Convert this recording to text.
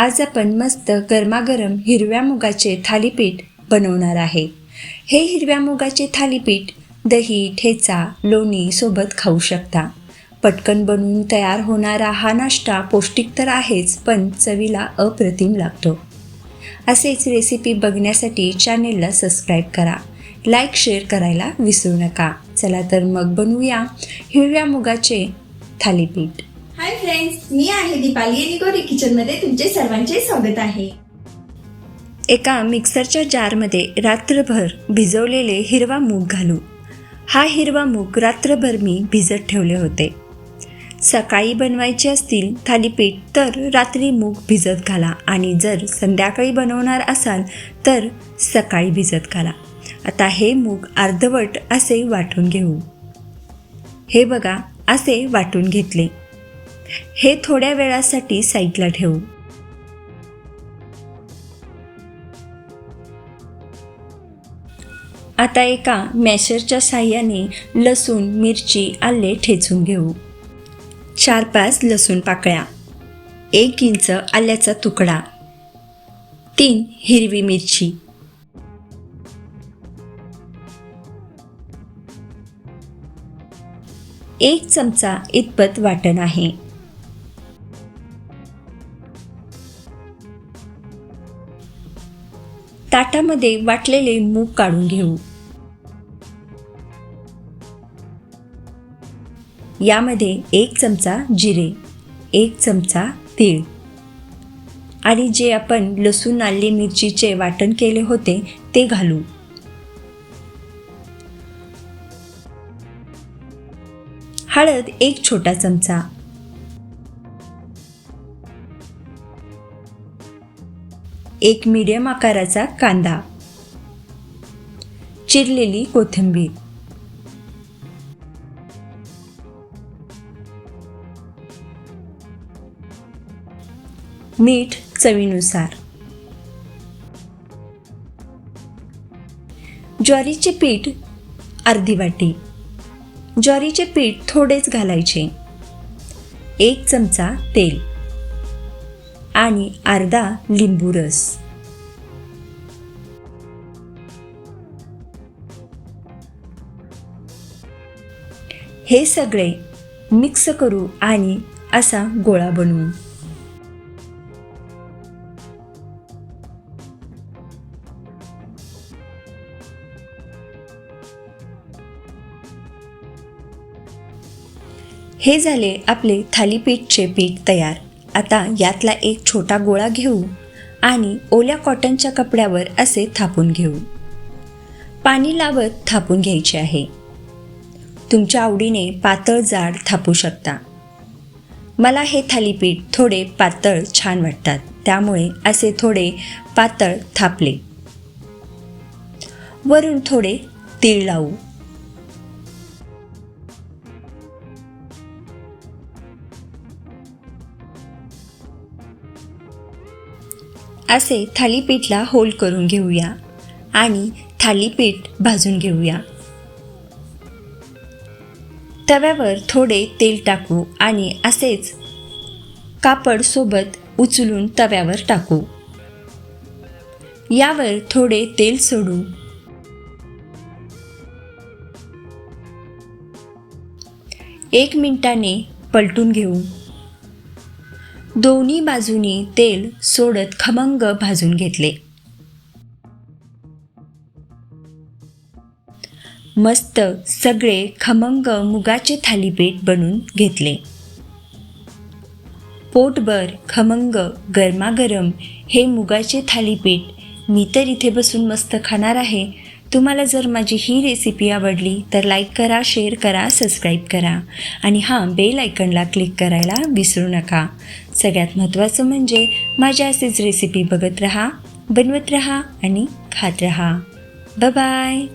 आज आपण मस्त गरमागरम हिरव्या मुगाचे थालीपीठ बनवणार आहे. हे हिरव्या मुगाचे थालीपीठ दही ठेचा लोणी सोबत खाऊ शकता. पटकन बनवून तयार होणारा हा नाश्ता पौष्टिक तर आहेच पण चवीला अप्रतिम लागतो. असेच रेसिपी बघण्यासाठी चॅनेलला सबस्क्राईब करा. लाईक शेअर करायला विसरू नका. चला तर मग बनवूया हिरव्या मुगाचे थालीपीठ. हाय फ्रेंड्स मी आहे दीपाली आणि गोरी किचनमध्ये तुमचे सर्वांचे स्वागत आहे. एका मिक्सरच्या जारमध्ये रात्रभर भिजवलेले हिरवा मूग घालू. हा हिरवा मूग रात्रभर मी भिजत ठेवले होते. सकाळी बनवायचे असतील थालीपीठ तर रात्री मूग भिजत घाला आणि जर संध्याकाळी बनवणार असाल तर सकाळी भिजत घाला. आता हे मूग अर्धवट असे वाटून घेऊ. हे बघा असे वाटून घेतले. हे थोड्या वेळासाठी साईडला ठेवू. आता एका मॅशरच्या साह्याने लसूण मिरची आले ठेचून घेऊ. चार पाच लसूण पाकळ्या एक इंच आल्याचा तुकडा तीन हिरवी मिरची एक चमचा इतपत वाटण आहे. ताटामध्ये वाटलेले मूग काढून घेऊ. यामध्ये एक चमचा जिरे एक चमचा तीळ. आणि जे आपण लसूण आले मिरचीचे वाटण केले होते ते घालू. हळद एक छोटा चमचा एक मीडियम आकाराचा कांदा. चिरलेली कोथिंबीर. मीठ चवीनुसार. ज्वारीचे पीठ अर्धी वाटी. ज्वारीचे पीठ थोडेच घालायचे. एक चमचा तेल. आणि अर्धा लिंबू रस. हे सगळे मिक्स करू आणि असा गोळा बनवू. हे झाले आपले थालीपीठचे पीठ तयार. आता यातला एक छोटा गोळा घेऊ आणि ओल्या कॉटनच्या कपड्यावर असे थापून घेऊ. पाणी लावत थापून घ्यायचे आहे. तुमच्या आवडीने पातळ जाड थापू शकता. मला हे थालीपीठ थोडे पातळ छान वाटतात त्यामुळे असे थोडे पातळ थापले. वरून थोडे तीळ लावू. असे थालीपीठला होल करून घेऊया आणि थालीपीठ भाजून घेऊया. तव्यावर थोडे तेल टाकू आणि असेच कापड सोबत उचलून तव्यावर टाकू. यावर थोडे तेल सोडू. एक मिनिटाने पलटून घेऊ. दोन्ही बाजूनी तेल सोडत खमंग भाजून घेतले. मस्त सगळे खमंग मुगाचे थालीपीठ बनवून घेतले. पोटभर खमंग गरमागरम हे मुगाचे थालीपीठ मी तर इथे बसून मस्त खाणार आहे. तुम्हाला जर माझी ही रेसिपी आवडली तर लाईक करा शेअर करा सबस्क्राईब करा. आणि हां बेल आयकनला क्लिक करायला विसरू नका. सगळ्यात महत्त्वाचं म्हणजे माझ्या असेच रेसिपी बघत रहा बनवत रहा आणि खात रहा. बाय